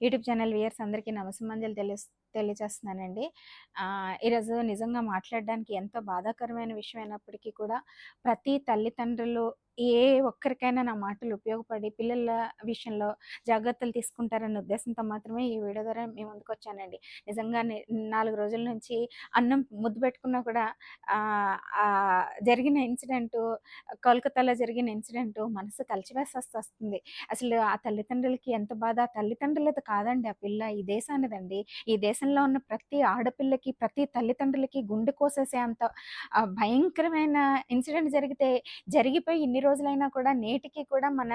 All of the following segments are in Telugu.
యూట్యూబ్ ఛానల్ వ్యూయర్స్ అందరికీ నమస్మంజలు తెలి తెలియజేస్తున్నానండి. ఈరోజు నిజంగా మాట్లాడడానికి ఎంతో బాధాకరమైన విషయం అయినప్పటికీ కూడా, ప్రతి తల్లిదండ్రులు ఏ ఒక్కరికైనా నా మాటలు ఉపయోగపడి పిల్లల విషయంలో జాగ్రత్తలు తీసుకుంటారన్న ఉద్దేశంతో మాత్రమే ఈ వీడియో ద్వారా మేము ముందుకు వచ్చానండి నిజంగా నాలుగు రోజుల నుంచి అన్నం ముద్దు పెట్టుకున్నా కూడా జరిగిన ఇన్సిడెంట్ కోల్కతాలో జరిగిన ఇన్సిడెంట్ మనసు కలిచివేసేస్తొస్తుంది. అసలు ఆ తల్లిదండ్రులకి ఎంత బాధ, తల్లిదండ్రులది కాదండి ఆ పిల్ల, ఈ దేశానిదండి. ఈ దేశంలో ఉన్న ప్రతి ఆడపిల్లకి, ప్రతి తల్లిదండ్రులకి గుండె కోసేసే అంత భయంకరమైన ఇన్సిడెంట్ జరిగితే జరిగిపోయి ఇన్ని రోజులైనా కూడా నేటికి కూడా మన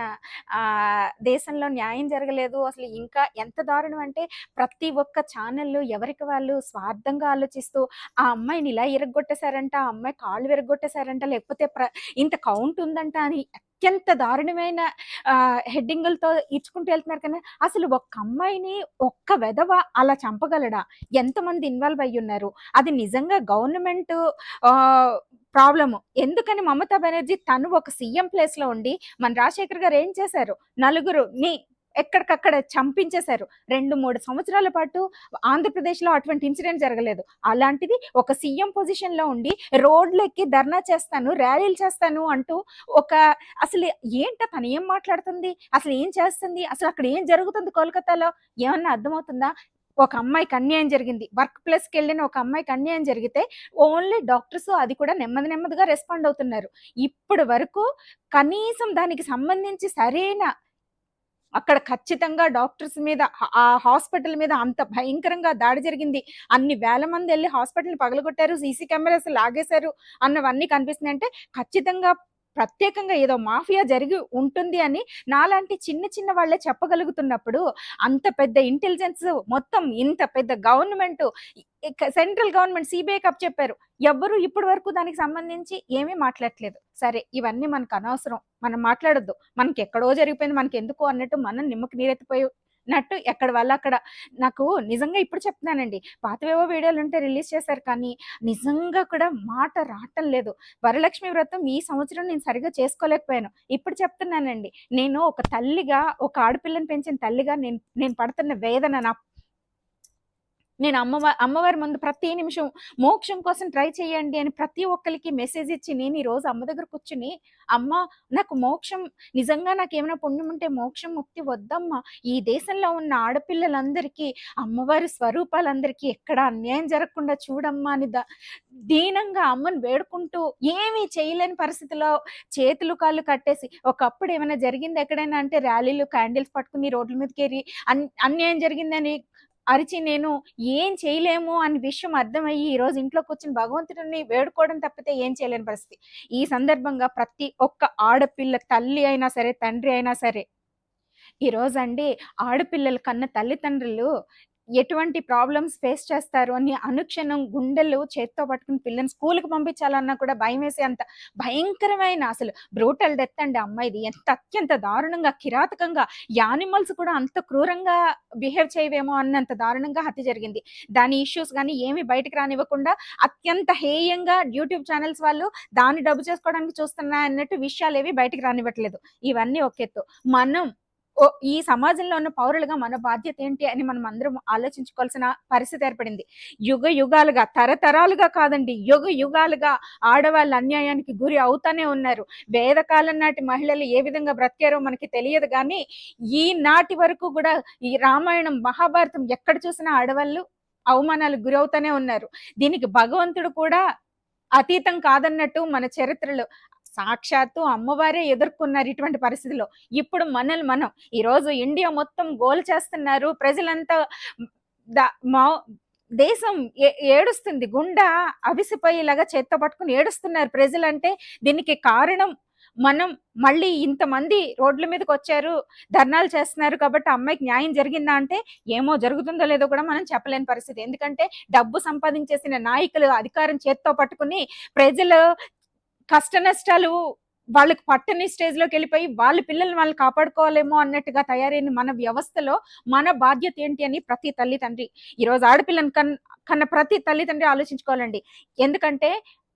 దేశంలో న్యాయం జరగలేదు. అసలు ఇంకా ఎంత దారుణం అంటే ప్రతి ఒక్క ఛానల్లు ఎవరికి వాళ్ళు స్వార్థంగా ఆలోచిస్తూ ఆ అమ్మాయిని ఇలా ఇరగొట్టేశారంట ఆ అమ్మాయి కాళ్ళు విరగొట్టేశారంట లేకపోతే ప్ర ఇంత కౌంట్ ఉందంట అని అత్యంత దారుణమైన హెడ్డింగులతో ఇచ్చుకుంటూ వెళ్తున్నారు కానీ, అసలు ఒక్క అమ్మాయిని ఒక్క వెధవ అలా చంపగలడా? ఎంతమంది ఇన్వాల్వ్ అయ్యున్నారు? అది నిజంగా గవర్నమెంట్ ప్రాబ్లము. ఎందుకని మమతా బెనర్జీ తను ఒక సీఎం ప్లేస్‌లో ఉండి, మన రాజశేఖర్ గారు ఏం చేశారు? నలుగురు నీ ఎక్కడికక్కడ చంపించేశారు. 2, 3 సంవత్సరాల పాటు ఆంధ్రప్రదేశ్‌లో అటువంటి ఇన్సిడెంట్ జరగలేదు. అలాంటిది ఒక సీఎం పొజిషన్‌లో ఉండి రోడ్లెక్కి ధర్నా చేస్తాను, ర్యాలీలు చేస్తాను అంటూ ఒక అసలు ఏంట తను ఏం మాట్లాడుతుంది? అసలు ఏం చేస్తుంది? అసలు అక్కడ ఏం జరుగుతుంది కోల్కతాలో? ఏమన్నా అర్థమవుతుందా? ఒక అమ్మాయికి అన్యాయం జరిగింది. వర్క్ ప్లేస్‌కెళ్ళిన ఒక అమ్మాయికి అన్యాయం జరిగితే ఓన్లీ డాక్టర్స్ అది కూడా నెమ్మది నెమ్మదిగా రెస్పాండ్ అవుతున్నారు. ఇప్పటి వరకు కనీసం దానికి సంబంధించి సరైన అక్కడ ఖచ్చితంగా డాక్టర్స్ మీద ఆ హాస్పిటల్ మీద అంత భయంకరంగా దాడి జరిగింది. అన్ని వేల మంది వెళ్ళి హాస్పిటల్‌ని పగలగొట్టారు. సీసీ కెమెరాస్ లాగేశారు అన్నవన్నీ కనిపిస్తున్నాయి. అంటే ఖచ్చితంగా ప్రత్యేకంగా ఏదో మాఫియా జరిగి ఉంటుంది అని నాలాంటి చిన్న చిన్న వాళ్ళే చెప్పగలుగుతున్నప్పుడు, అంత పెద్ద ఇంటెలిజెన్స్ మొత్తం ఇంత పెద్ద గవర్నమెంట్ సెంట్రల్ గవర్నమెంట్ సిబిఐ కప్ చెప్పారు ఎవ్వరు ఇప్పటి వరకు దానికి సంబంధించి ఏమీ మాట్లాడట్లేదు. సరే ఇవన్నీ మనకు అనవసరం. మనం మాట్లాడొద్దు. మనకెక్కడో జరిగిపోయింది మనకి ఎందుకు అన్నట్టు మనం నిమ్మకి నీరెత్తిపోయి నట్టు ఎక్కడ వల్ల వాళ్ళక్కడ నాకు నిజంగా ఇప్పుడు చెప్తున్నానండి. పాతవేవో వీడియోలుంటే రిలీజ్ చేశారు కానీ, నిజంగా కూడా మాట రావటం లేదు. వరలక్ష్మి వ్రతం ఈ సంవత్సరం నేను సరిగ్గా చేసుకోలేకపోయాను. ఇప్పుడు చెప్తున్నానండి. నేను ఒక తల్లిగా, ఒక ఆడపిల్లని పెంచిన తల్లిగా నేను నేను పడుతున్న వేదన నా నేను అమ్మవ అమ్మవారి ముందు ప్రతి నిమిషం మోక్షం కోసం ట్రై చేయండి అని ప్రతి ఒక్కరికి మెసేజ్ ఇచ్చి నేను ఈరోజు అమ్మ దగ్గర కూర్చుని అమ్మ నాకు మోక్షం నిజంగా నాకు ఏమైనా పుణ్యం ఉంటే మోక్షం, ముక్తి వద్దమ్మా. ఈ దేశంలో ఉన్న ఆడపిల్లలందరికీ, అమ్మవారి స్వరూపాలందరికీ ఎక్కడ అన్యాయం జరగకుండా చూడమ్మా అని ద దీనంగా అమ్మని వేడుకుంటూ ఏమీ చేయలేని పరిస్థితిలో చేతులు, కాళ్ళు కట్టేసి ఒకప్పుడు ఏమైనా జరిగింది ఎక్కడైనా అంటే ర్యాలీలు, క్యాండిల్స్ పట్టుకుని రోడ్ల మీదకేరి అన్ అన్యాయం జరిగిందని అరిచి నేను ఏం చేయలేము అని విషయం అర్థమయ్యి ఈరోజు ఇంట్లో కూర్చొని భగవంతుడిని వేడుకోవడం తప్పితే ఏం చేయలేని పరిస్థితి. ఈ సందర్భంగా ప్రతి ఒక్క ఆడపిల్ల తల్లి అయినా సరే, తండ్రి అయినా సరే ఈరోజండి ఆడపిల్లల కన్న తల్లిదండ్రులు ఎటువంటి ప్రాబ్లమ్స్ ఫేస్ చేస్తారు అని అనుక్షణం గుండెలు చేత్తో పట్టుకుని పిల్లని స్కూల్కి పంపించాలన్నా కూడా భయం వేసే అంత భయంకరమైన అసలు బ్రూటల్ డెత్ అండి అమ్మాయిది. ఎంత అత్యంత దారుణంగా, కిరాతకంగా యానిమల్స్ కూడా అంత క్రూరంగా బిహేవ్ చేయవేమో అన్నంత దారుణంగా హత్య జరిగింది. దాని ఇష్యూస్ కానీ ఏమి బయటకు రానివ్వకుండా అత్యంత హేయంగా యూట్యూబ్ ఛానల్స్ వాళ్ళు దాన్ని డబ్బు చేసుకోవడానికి చూస్తున్నా అన్నట్టు విషయాలు ఏవి బయటకు రానివ్వట్లేదు. ఇవన్నీ ఒక ఎత్తు. మనం ఈ సమాజంలో ఉన్న పౌరులుగా మన బాధ్యత ఏంటి అని మనం అందరం ఆలోచించుకోవాల్సిన పరిస్థితి ఏర్పడింది. యుగ యుగాలుగా, తరతరాలుగా కాదండి యుగ యుగాలుగా ఆడవాళ్ళు అన్యాయానికి గురి అవుతానే ఉన్నారు. వేదకాలం నాటి మహిళలు ఏ విధంగా బ్రతికారో మనకి తెలియదు గానీ, ఈనాటి వరకు కూడా ఈ రామాయణం, మహాభారతం ఎక్కడ చూసినా ఆడవాళ్ళు అవమానాలకు గురవుతానే ఉన్నారు. దీనికి భగవంతుడు కూడా అతీతం కాదన్నట్టు మన చరిత్రలో సాక్షాత్తు అమ్మవారే ఎదుర్కొన్నారు ఇటువంటి పరిస్థితిలో. ఇప్పుడు మనల్ని మనం ఈరోజు ఇండియా మొత్తం గోల్ చేస్తున్నారు. ప్రజలంతా మా దేశం ఏ ఏడుస్తుంది. గుండె అవిసిపోయేలాగా చేత్తో పట్టుకొని ఏడుస్తున్నారు ప్రజలంటే దీనికి కారణం మనం మళ్ళీ ఇంతమంది రోడ్ల మీదకి వచ్చారు ధర్నాలు చేస్తున్నారు కాబట్టి అమ్మాయికి న్యాయం జరిగిందా అంటే, ఏమో జరుగుతుందో లేదో కూడా మనం చెప్పలేని పరిస్థితి. ఎందుకంటే డబ్బు సంపాదించేసిన నాయకులు అధికారం చేత్తో పట్టుకుని ప్రజలు కష్ట నష్టాలు వాళ్ళకి పట్టని స్టేజ్‌లోకెళ్ళిపోయి వాళ్ళ పిల్లల్ని వాళ్ళు కాపాడుకోవాలేమో అన్నట్టుగా తయారైన మన వ్యవస్థలో మన బాధ్యత ఏంటి అని ప్రతి తల్లి, తండ్రి ఈరోజు ఆడపిల్లని కన్ కన్న ప్రతి తల్లి, తండ్రి ఆలోచించుకోవాలండి. ఎందుకంటే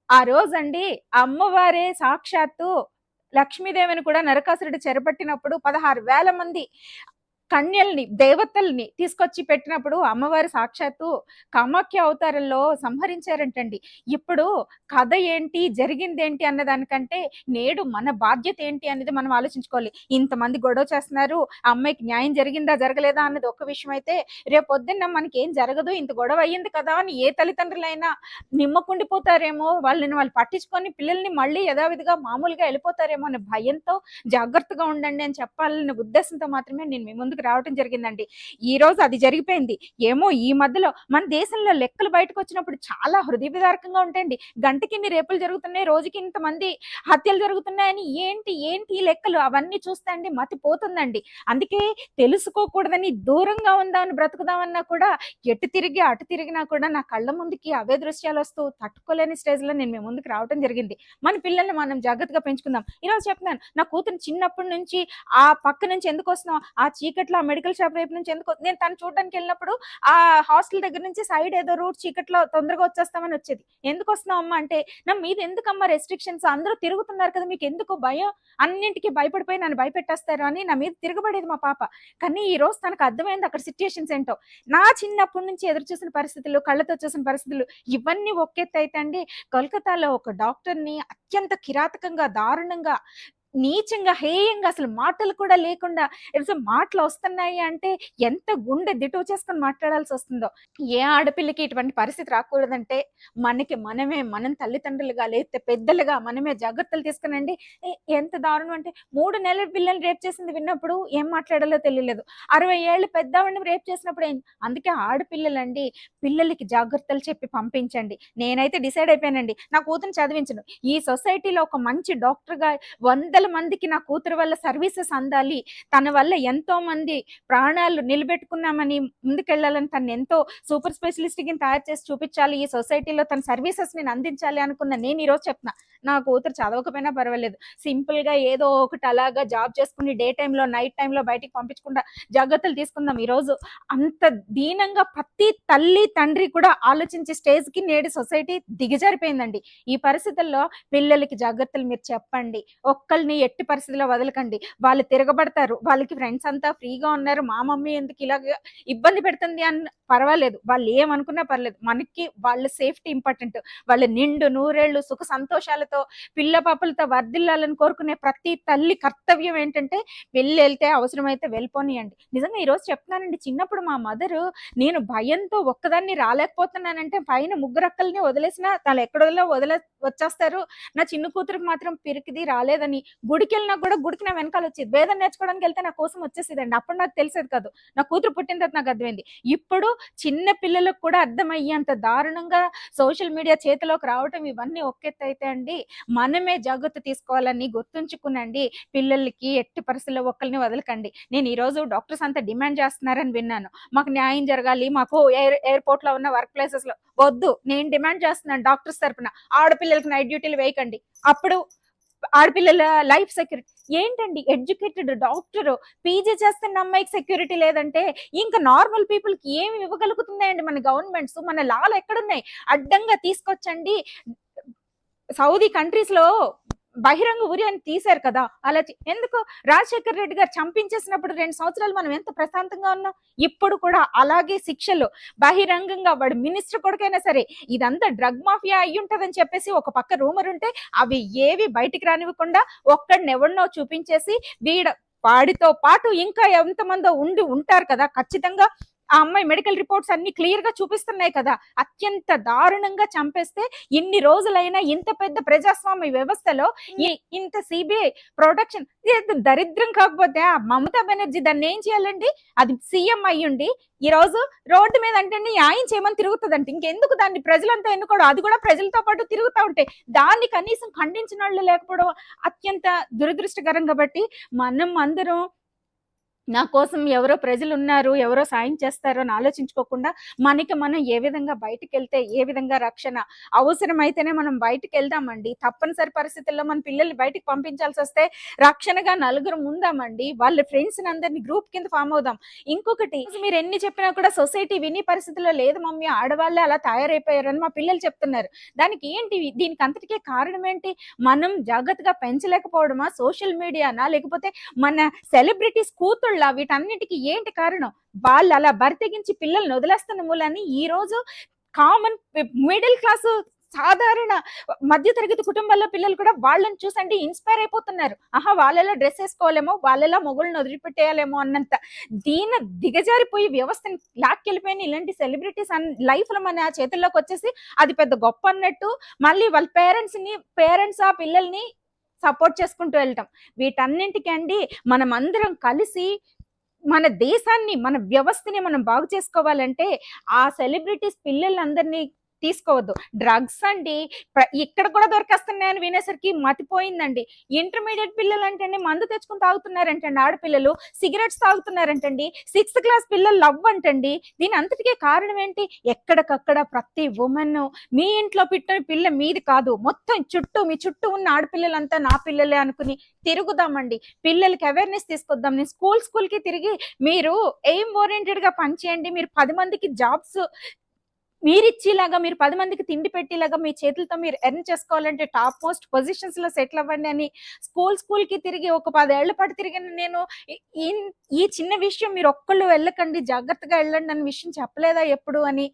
ఆ రోజండి అమ్మవారే సాక్షాత్తు లక్ష్మీదేవిని కూడా నరకాసురుడు చెరపట్టినప్పుడు 16,000 మంది కన్యల్ని దేవతల్ని తీసుకొచ్చి పెట్టినప్పుడు అమ్మవారి సాక్షాత్తు కామాఖ్య అవతారంలో సంహరించారంటండి. ఇప్పుడు కథ ఏంటి జరిగింది ఏంటి అన్న దానికంటే నేడు మన బాధ్యత ఏంటి అనేది మనం ఆలోచించుకోవాలి. ఇంతమంది గొడవ చేస్తున్నారు ఆ అమ్మాయికి న్యాయం జరిగిందా జరగలేదా అన్నది ఒక విషయం అయితే రేపు పొద్దున్న మనకి ఏం జరగదు ఇంత గొడవ అయ్యింది కదా అని ఏ తల్లిదండ్రులైనా నిమ్మకుండిపోతారేమో వాళ్ళని వాళ్ళు పట్టించుకొని పిల్లల్ని మళ్ళీ యథావిధిగా మామూలుగా వెళ్ళిపోతారేమో అనే భయంతో జాగ్రత్తగా ఉండండి అని చెప్పాలనే ఉద్దేశంతో మాత్రమే నేను మీ ముందుకు రావడం జరిగిందండి. ఈ రోజు అది జరిగిపోయింది. ఏమో ఈ మధ్యలో మన దేశంలో లెక్కలు బయటకు వచ్చినప్పుడు చాలా హృదయ విదారకంగా ఉంటాయండి. గంటకి ఇన్ని రేపులు జరుగుతున్నాయి రోజుకి ఇంతమంది హత్యలు జరుగుతున్నాయని ఏంటి ఏంటి ఈ లెక్కలు? అవన్నీ చూస్తే అండి మతి పోతుందండి అందుకే తెలుసుకోకూడదని దూరంగా ఉందామని బ్రతుకుదామన్నా కూడా ఎటు తిరిగి అటు తిరిగినా కూడా నా కళ్ళ ముందుకి అవే దృశ్యాలు వస్తూ తట్టుకోలేని స్టేజ్లో నేను మీ ముందుకు రావడం జరిగింది. మన పిల్లల్ని మనం జాగ్రత్తగా పెంచుకుందాం. ఈరోజు చెప్తున్నాను నా కూతురు చిన్నప్పటి నుంచి ఆ పక్క నుంచి ఎందుకు వస్తున్నావు? ఆ చీకట్లో ఆ మెడికల్ షాప్ వైపు నుంచి ఎందుకు నేను తను చూడడానికి వెళ్ళినప్పుడు ఆ హాస్టల్ దగ్గర నుంచి సైడ్ ఏదో రూట్ చీకట్లో తొందరగా వచ్చేస్తామని వచ్చేది. ఎందుకు వస్తున్నావు అమ్మ? అంటే నా మీద ఎందుకమ్మా రెస్ట్రిక్షన్స్ అందరూ తిరుగుతున్నారు కదా మీకు ఎందుకు భయం? అన్నింటికి భయపడిపోయి నన్ను భయపెట్టేస్తారు అని నా మీద తిరగబడేది మా పాప. కానీ ఈ రోజు తనకు అర్థమైంది అక్కడ సిచ్యుయేషన్స్ ఏంటో. నా చిన్నప్పటి నుంచి ఎదురు చూసిన పరిస్థితులు కళ్ళతో చూసిన పరిస్థితులు ఇవన్నీ ఒక్కెత్తు అయితే అండి కోల్కతాలో ఒక డాక్టర్ని అత్యంత కిరాతకంగా దారుణంగా నీచంగా హేయంగా అసలు మాటలు కూడా లేకుండా ఏదో మాటలు వస్తున్నాయి అంటే ఎంత గుండె దిటో చేసుకొని మాట్లాడాల్సి వస్తుందో. ఏ ఆడపిల్లకి ఇటువంటి పరిస్థితి రాకూడదంటే మనకి మనమే మనం తల్లిదండ్రులుగా లేకపోతే పెద్దలుగా మనమే జాగ్రత్తలు తీసుకునండి. ఎంత దారుణం అంటే మూడు నెలల పిల్లల్ని రేప్ చేసింది విన్నప్పుడు ఏం మాట్లాడాలో తెలియలేదు. అరవై ఏళ్ళు పెద్దవాడిని రేప్ చేసినప్పుడు ఏం? అందుకే ఆడపిల్లలండి పిల్లలకి జాగ్రత్తలు చెప్పి పంపించండి. నేనైతే డిసైడ్ అయిపోయానండి. నా కూతురు చదివించను. ఈ సొసైటీలో ఒక మంచి డాక్టర్గా వందల మందికి నా కూతురు వల్ల సర్వీసెస్ అందాలి. తన వల్ల ఎంతో మంది ప్రాణాలు నిలబెట్టుకున్నామని ముందుకెళ్ళాలని తను ఎంతో సూపర్ స్పెషలిస్ట్కి తయారు చేసి చూపించాలి. ఈ సొసైటీలో తన సర్వీసెస్ నేను అందించాలి అనుకున్న నేను ఈరోజు చెప్తున్నా. నా కూతురు చదవకపోయినా పర్వాలేదు. సింపుల్గా ఏదో ఒకటి అలాగా జాబ్ చేసుకుని డే టైంలో నైట్ టైంలో బయటికి పంపించకుండా జాగ్రత్తలు తీసుకుందాం ఈరోజు. అంత దీనంగా ప్రతి తల్లి తండ్రి కూడా ఆలోచించే స్టేజ్కి నేడు సొసైటీ దిగజారిపోయిందండి. ఈ పరిస్థితుల్లో పిల్లలకి జాగ్రత్తలు మీరు చెప్పండి. ఒక్కళ్ళు ఒక్కరిని ఎట్టి పరిస్థితిలో వదలకండి. వాళ్ళు తిరగబడతారు. వాళ్ళకి ఫ్రెండ్స్ అంతా ఫ్రీగా ఉన్నారు. మా మమ్మీ ఎందుకు ఇలాగ ఇబ్బంది పెడుతుంది అని పర్వాలేదు. వాళ్ళు ఏమనుకున్నా పర్లేదు. మనకి వాళ్ళ సేఫ్టీ ఇంపార్టెంట్ వాళ్ళ నిండు నూరేళ్ళు సుఖ సంతోషాలతో పిల్ల పాపలతో వర్దిల్లాలని కోరుకునే ప్రతి తల్లి కర్తవ్యం ఏంటంటే వెళ్ళి వెళ్తే అవసరమైతే వెళ్ళిపోనియండి. నిజంగా ఈరోజు చెప్తున్నానండి. చిన్నప్పుడు మా మదరు నేను భయంతో ఒక్కదాన్ని రాలేకపోతున్నానంటే పైన ముగ్గురు అక్కల్ని వదిలేసిన తను ఎక్కడో వదిలే వచ్చేస్తారు. నా చిన్న కూతురికి మాత్రం పిరికిది రాలేదని గుడికి వెళ్ళినా కూడా గుడికి నా వెనకాల వచ్చేది. వేదం నేర్చుకోవడానికి వెళ్తే నా కోసం వచ్చేసేదండి. అప్పుడు నాకు తెలిసేది కాదు. నా కూతురు పుట్టిన తర్వాత నాకు అర్థమైంది. ఇప్పుడు చిన్న పిల్లలకు కూడా అర్థమయ్యేంత దారుణంగా సోషల్ మీడియా చేతిలోకి రావటం ఇవన్నీ ఒక్కెత్త అయితే అండి. మనమే జాగ్రత్త తీసుకోవాలని గుర్తుంచుకునండి. పిల్లలకి ఎట్టి పరిస్థితుల్లో ఒక్కరిని వదలకండి. నేను ఈ రోజు డాక్టర్స్ అంతా డిమాండ్ చేస్తున్నారని విన్నాను. మాకు న్యాయం జరగాలి. మాకు ఎయిర్ ఎయిర్పోర్ట్లో ఉన్న వర్క్ ప్లేసెస్లో వద్దు. నేను డిమాండ్ చేస్తున్నాను డాక్టర్స్ తరపున. ఆడపిల్లలకి నైట్ డ్యూటీలు వేయకండి. అప్పుడు ఆడపిల్లల లైఫ్ సెక్యూరిటీ ఏంటండి ఎడ్యుకేటెడ్ డాక్టర్ పీజీ చేస్తున్న అమ్మాయికి సెక్యూరిటీ లేదంటే ఇంకా నార్మల్ పీపుల్కి ఏమి ఇవ్వగలుగుతున్నాయండి మన గవర్నమెంట్స్? మన లాలు ఎక్కడున్నాయి? అడ్డంగా తీసుకొచ్చండి. సౌదీ కంట్రీస్లో బహిరంగ ఉరి అని తీశారు కదా అలా చే- ఎందుకు? రాజశేఖర్ రెడ్డి గారు చంపించేసినప్పుడు రెండు సంవత్సరాలు మనం ఎంత ప్రశాంతంగా ఉన్నాం? ఇప్పుడు కూడా అలాగే శిక్షలు. బహిరంగంగా వాడు మినిస్టర్ కొడుకైనా సరే ఇదంతా డ్రగ్ మాఫియా అయ్యి ఉంటదని చెప్పేసి ఒక పక్క రూమర్ ఉంటే అవి ఏవి బయటికి రానివ్వకుండా ఒక్కడిని ఎవరినో చూపించేసి వీడ వాడితో పాటు ఇంకా ఎంతమందో ఉండి ఉంటారు కదా ఖచ్చితంగా ఆ అమ్మాయి మెడికల్ రిపోర్ట్స్ అన్ని క్లియర్గా చూపిస్తున్నాయి కదా. అత్యంత దారుణంగా చంపేస్తే ఇన్ని రోజులైనా ఇంత పెద్ద ప్రజాస్వామ్య వ్యవస్థలో ఇంత సిబిఐ ప్రొటెక్షన్ దరిద్రం కాకపోతే ఆ మమతా బెనర్జీ దాన్ని ఏం చేయాలండి? అది సీఎం అయ్యుండి ఈ రోజు రోడ్డు మీద అంటే న్యాయం చేయమని తిరుగుతుందంట. ఇంకెందుకు దాన్ని ప్రజలంతా ఎన్నుకోవడం? అది కూడా ప్రజలతో పాటు తిరుగుతూ ఉంటాయి దాన్ని కనీసం ఖండించిన వాళ్ళు లేకపోవడం అత్యంత దురదృష్టకరం కాబట్టి మనం అందరం నా కోసం ఎవరో ప్రజలు ఉన్నారు ఎవరో సాయం చేస్తారో అని ఆలోచించుకోకుండా మనకి మనం ఏ విధంగా బయటకు వెళ్తే ఏ విధంగా రక్షణ అవసరమైతేనే మనం బయటకు వెళ్దామండి తప్పనిసరి పరిస్థితుల్లో మన పిల్లల్ని బయటకు పంపించాల్సి వస్తే రక్షణగా నలుగురు ఉందామండి వాళ్ళ ఫ్రెండ్స్ అందరినీ గ్రూప్ కింద ఫామ్ అవుదాం. ఇంకొకటి మీరు ఎన్ని చెప్పినా కూడా సొసైటీ విని పరిస్థితుల్లో లేదు మమ్మీ ఆడవాళ్ళే అలా తయారైపోయారని మా పిల్లలు చెప్తున్నారు. దానికి ఏంటి? దీనికి అంతటికే కారణం ఏంటి? మనం జాగ్రత్తగా పెంచలేకపోవడమా? సోషల్ మీడియానా? లేకపోతే మన సెలబ్రిటీస్ కూతుళ్ళు మొగుళ్ళ వీటన్నిటికి ఏంటి కారణం? వాళ్ళు అలా బరితెగించి పిల్లల్ని వదిలేస్తున్న మూలాన్ని ఈ రోజు కామన్ మిడిల్ క్లాస్ సాధారణ మధ్య తరగతి కుటుంబాల్లో పిల్లలు కూడా వాళ్ళని చూసండి ఇన్స్పైర్ అయిపోతున్నారు. ఆహా వాళ్ళలా డ్రెస్ వేసుకోవాలేమో వాళ్ళలా మొగుళ్ళని వదిలిపెట్టేయాలేమో అన్నంత దీన దిగజారిపోయి వ్యవస్థని లాక్కెళ్ళిపోయిన ఇలాంటి సెలబ్రిటీస్ అన్ లైఫ్లో మన చేతుల్లోకి వచ్చేసి అది పెద్ద గొప్ప అన్నట్టు మళ్ళీ వాళ్ళ పేరెంట్స్ని పేరెంట్స్ ఆ పిల్లల్ని సపోర్ట్ చేసుకుంటూ వెళ్ళటం. వీటన్నింటికండి మనం అందరం కలిసి మన దేశాన్ని మన వ్యవస్థని మనం బాగు చేసుకోవాలంటే ఆ సెలబ్రిటీస్ పిల్లలందరినీ తీసుకోవద్దు. డ్రగ్స్ అండి ఇక్కడ కూడా దొరికేస్తున్నాయని వినేసరికి మతిపోయిందండి. ఇంటర్మీడియట్ పిల్లలు అంటండి మందు తెచ్చుకుని తాగుతున్నారంటండి ఆడపిల్లలు సిగరెట్స్ తాగుతున్నారంటండి సిక్స్త్ క్లాస్ పిల్లలు లవ్ అంటండి. దీని అంతటికే కారణం ఏంటి? ఎక్కడికక్కడ ప్రతి ఉమెన్ మీ ఇంట్లో పెట్టిన పిల్ల మీది కాదు. మొత్తం చుట్టూ మీ చుట్టూ ఉన్న ఆడపిల్లలంతా నా పిల్లలే అనుకుని తిరుగుదామండి. పిల్లలకి అవేర్నెస్ తీసుకొద్దాం. నేను స్కూల్ స్కూల్కి తిరిగి మీరు ఎయిమ్ ఓరియంటెడ్గా పనిచేయండి. మీరు పది మందికి జాబ్స్ మీరు ఇచ్చేలాగా మీరు పది మందికి తిండి పెట్టేలాగా మీ చేతులతో మీరు ఎర్న్ చేసుకోవాలంటే టాప్ మోస్ట్ పొజిషన్స్లో సెటిల్ అవ్వండి అని స్కూల్ స్కూల్కి తిరిగి ఒక పదేళ్ళ పాటు తిరిగిన నేను ఈ- ఈ- చిన్న విషయం మీరు ఒక్కళ్ళు వెళ్ళకండి జాగ్రత్తగా వెళ్ళండి అన్న విషయం చెప్పలేదా ఎప్పుడు అని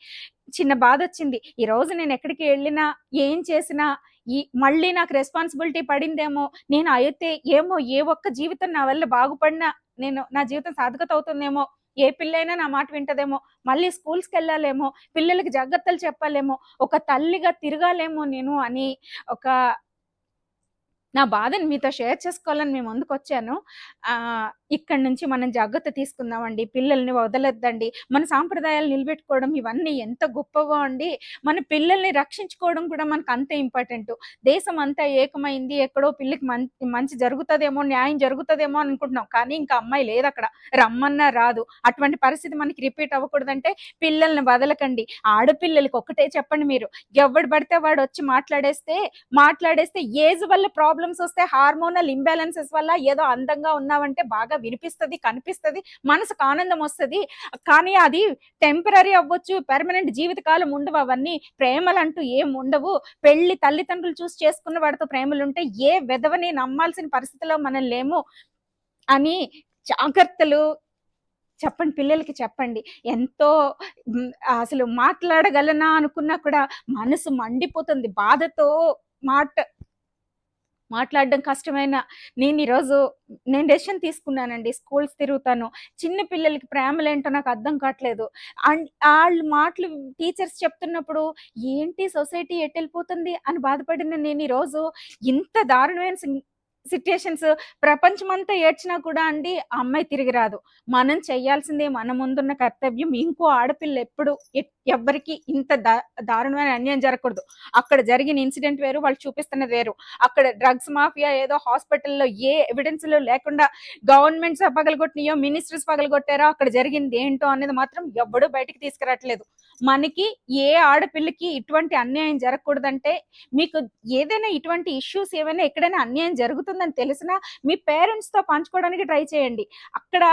చిన్న బాధ వచ్చింది. ఈ రోజు నేను ఎక్కడికి వెళ్ళినా ఏం చేసినా ఈ మళ్ళీ నాకు రెస్పాన్సిబిలిటీ పడిందేమో నేను అయితే ఏమో ఏ ఒక్క జీవితం నా వల్ల బాగుపడినా నేను నా జీవితం సాధకత అవుతుందేమో ఏ పిల్లైనా నా మాట వింటదేమో మళ్ళీ స్కూల్స్కి వెళ్ళాలేమో పిల్లలకి జాగ్రత్తలు చెప్పాలేమో ఒక తల్లిగా తిరగాలేమో నేను అని ఒక నా బాధని మీతో షేర్ చేసుకోవాలని మేము ముందుకు వచ్చాను. ఆ ఇక్కడ నుంచి మనం జాగ్రత్త తీసుకుందామండి. పిల్లల్ని వదలొద్దండి. మన సాంప్రదాయాలు నిలబెట్టుకోవడం ఇవన్నీ ఎంత గొప్పగా అండి. మన పిల్లల్ని రక్షించుకోవడం కూడా మనకు అంతే ఇంపార్టెంట్. దేశం అంతా ఏకమైంది ఎక్కడో పిల్లకి మంచి మంచి జరుగుతుందేమో న్యాయం జరుగుతుందేమో అనుకుంటున్నాం. కానీ ఇంకా అమ్మాయి లేదు అక్కడ రమ్మన్నా రాదు. అటువంటి పరిస్థితి మనకి రిపీట్ అవ్వకూడదంటే పిల్లల్ని వదలకండి. ఆడపిల్లలకి ఒక్కటే చెప్పండి మీరు. ఎవడు పడితే వాడు వచ్చి మాట్లాడేస్తే మాట్లాడేస్తే ఏజ్ వల్ల ప్రాబ్లమ్స్ వస్తే హార్మోనల్ ఇంబ్యాలెన్సెస్ వల్ల ఏదో అందంగా ఉన్నావంటే బాగా వినిపిస్తది కనిపిస్తది మనసుకు ఆనందం వస్తది. కానీ అది టెంపరీ అవ్వచ్చు పెర్మనెంట్ జీవితకాలం ఉండవు అవన్నీ. ప్రేమలు అంటూ ఏం ఉండవు. పెళ్ళి తల్లిదండ్రులు చూసి చేసుకున్న వాడితో ప్రేమలు ఉంటే ఏ వెధవని నమ్మాల్సిన పరిస్థితిలో మనం లేము అని జాగ్రత్తలు చెప్పండి పిల్లలకి చెప్పండి. ఎంతో అసలు మాట్లాడగలనా అనుకున్నా కూడా మనసు మండిపోతుంది. బాధతో మాట మాట్లాడడం కష్టమైన నేను ఈరోజు నేను డెసిషన్ తీసుకున్నానండి. స్కూల్స్ తిరుగుతాను. చిన్న పిల్లలకి ప్రేమలేంటో నాకు అర్థం కావట్లేదు. అండ్ వాళ్ళు మాటలు టీచర్స్ చెప్తున్నప్పుడు ఏంటి సొసైటీ ఎట్టెళ్ళిపోతుంది అని బాధపడిన నేను ఈరోజు. ఇంత దారుణమైన సిట్యుయేషన్స్ ప్రపంచమంతా ఏడ్చినా కూడా అండి ఆ అమ్మాయి తిరిగి రాదు. మనం చేయాల్సిందే మన ముందున్న కర్తవ్యం. ఇంకో ఆడపిల్ల ఎప్పుడు ఎవ్వరికి ఇంత దా దారుణమైన అన్యాయం జరగకూడదు. అక్కడ జరిగిన ఇన్సిడెంట్ వేరు వాళ్ళు చూపిస్తున్నది వేరు. అక్కడ డ్రగ్స్ మాఫియా ఏదో హాస్పిటల్లో ఏ ఎవిడెన్స్ లేకుండా గవర్నమెంట్స్ పగలగొట్టినాయో మినిస్టర్స్ పగలగొట్టారో అక్కడ జరిగింది ఏంటో అనేది మాత్రం ఎవ్వడూ బయటికి తీసుకురావట్లేదు. మనకి ఏ ఆడపిల్లకి ఇటువంటి అన్యాయం జరగకూడదంటే మీకు ఏదైనా ఇటువంటి ఇష్యూస్ ఏమైనా ఎక్కడైనా అన్యాయం జరుగుతుందని తెలిసినా మీ పేరెంట్స్తో పంచుకోవడానికి ట్రై చేయండి. అక్కడ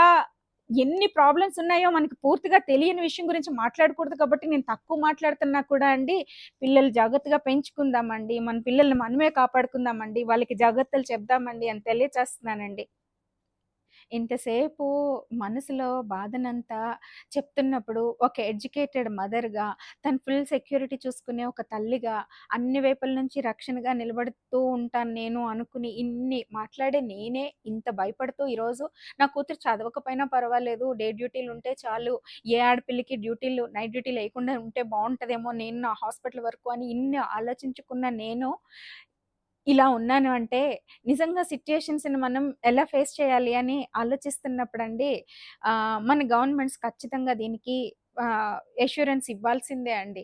ఎన్ని ప్రాబ్లమ్స్ ఉన్నాయో మనకి పూర్తిగా తెలియని విషయం గురించి మాట్లాడకూడదు కాబట్టి నేను తక్కువ మాట్లాడుతున్నా కూడా అండి. పిల్లలు జాగ్రత్తగా పెంచుకుందామండి. మన పిల్లల్ని మనమే కాపాడుకుందామండి. వాళ్ళకి జాగ్రత్తలు చెప్దామండి అని తెలియచేస్తున్నానండి. ఇంతసేపు మనసులో బాధనంతా చెప్తున్నప్పుడు ఒక ఎడ్యుకేటెడ్ మదర్గా తను ఫుల్ సెక్యూరిటీ చూసుకునే ఒక తల్లిగా అన్ని వైపుల నుంచి రక్షణగా నిలబడుతూ ఉంటాను నేను అనుకుని ఇన్ని మాట్లాడే నేనే ఇంత భయపడుతూ ఈరోజు నా కూతురు చదవకపోయినా పర్వాలేదు డే డ్యూటీలు ఉంటే చాలు ఏ ఆడపిల్లకి డ్యూటీలు నైట్ డ్యూటీ లేకుండా ఉంటే బాగుంటుందేమో నేను నా హాస్పిటల్ వరకు అని ఇన్ని ఆలోచించుకున్న నేను ఇలా ఉన్నాను అంటే నిజంగా సిచ్యుయేషన్స్ని మనం ఎలా ఫేస్ చేయాలి అని ఆలోచిస్తున్నప్పుడు అండి మన గవర్నమెంట్స్ ఖచ్చితంగా దీనికి ఎష్యూరెన్స్ ఇవ్వాల్సిందే అండి.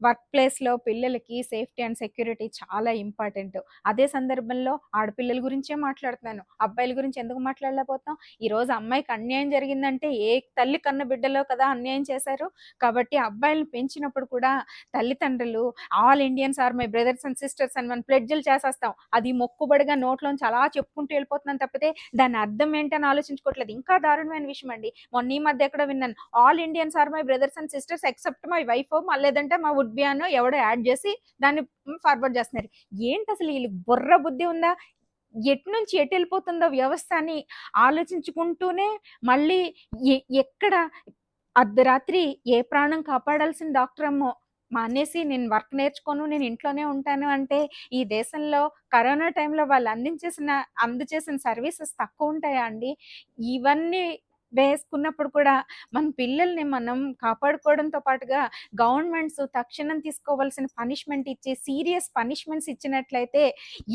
వర్క్ ప్లేస్లో పిల్లలకి సేఫ్టీ అండ్ సెక్యూరిటీ చాలా ఇంపార్టెంట్. అదే సందర్భంలో ఆడపిల్లల గురించే మాట్లాడుతున్నాను. అబ్బాయిల గురించి ఎందుకు మాట్లాడలేకపోతాం ఈ రోజు అమ్మాయికి అన్యాయం జరిగిందంటే ఏ తల్లి కన్న బిడ్డలో కదా అన్యాయం చేశారు? కాబట్టి అబ్బాయిలను పెంచినప్పుడు కూడా తల్లిదండ్రులు all Indians are my brothers and sisters అని మనం ప్లెడ్జులు చేసేస్తాం. అది మొక్కుబడిగా నోట్లోంచి అలా చెప్పుకుంటూ వెళ్ళిపోతున్నాం తప్పితే దాని అర్థం ఏంటని ఆలోచించుకోవట్లేదు. ఇంకా దారుణమైన విషయం అండి. మొన్న ఈ మధ్య ఎక్కడ విన్నాను. All Indians are my brothers and sisters except my wife. మళ్ళీ లేదంటే మా కుడ్ బి అనో ఎవడో యాడ్ చేసి దాన్ని ఫార్వర్డ్ చేస్తున్నారు. ఏంటి అసలు వీళ్ళకి బుర్ర బుద్ధి ఉందా? ఎటు నుంచి ఎటు వెళ్ళిపోతుందో వ్యవస్థ అని ఆలోచించుకుంటూనే మళ్ళీ ఎక్కడ అర్ధరాత్రి ఏ ప్రాణం కాపాడాల్సిన డాక్టర్ అమ్మో మానేసి నేను వర్క్ నేర్చుకోను నేను ఇంట్లోనే ఉంటాను అంటే ఈ దేశంలో కరోనా టైంలో వాళ్ళు అందించేసిన అందచేసిన సర్వీసెస్ తక్కువ ఉంటాయా అండి? ఇవన్నీ వేసుకున్నప్పుడు కూడా మన పిల్లల్ని మనం కాపాడుకోవడంతో పాటుగా గవర్నమెంట్స్ తక్షణం తీసుకోవాల్సిన పనిష్మెంట్ ఇచ్చి సీరియస్ పనిష్మెంట్స్ ఇచ్చినట్లయితే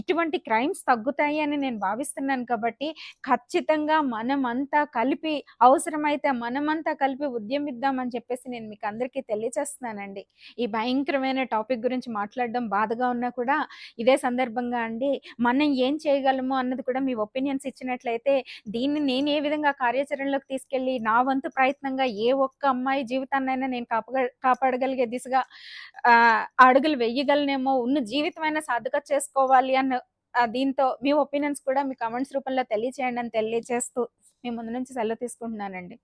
ఇటువంటి క్రైమ్స్ తగ్గుతాయి అని నేను భావిస్తున్నాను. కాబట్టి ఖచ్చితంగా మనమంతా కలిపి అవసరమైతే మనమంతా కలిపి ఉద్యమిద్దామని చెప్పేసి నేను మీకు అందరికీ తెలియచేస్తున్నానండి. ఈ భయంకరమైన టాపిక్ గురించి మాట్లాడడం బాధగా ఉన్నా కూడా ఇదే సందర్భంగా అండి మనం ఏం చేయగలము అన్నది కూడా మీ ఒపీనియన్స్ ఇచ్చినట్లయితే దీన్ని నేను ఏ విధంగా కార్యాచరణలో ముందుకు తీసుకెళ్ళి నా వంతు ప్రయత్నంగా ఏ ఒక్క అమ్మాయి జీవితాన్నైనా నేను కాపగ కాపాడగలిగే దిశగా ఆ, అడుగులు వెయ్యగలనేమో ఉన్న జీవితమైనా సాధక చేసుకోవాలి అన్న దీంతో మీ ఒపీనియన్స్ కూడా మీ కమెంట్స్ రూపంలో తెలియచేయండి అని తెలియజేస్తూ మీ ముందు నుంచి సెలవు తీసుకుంటున్నానండి.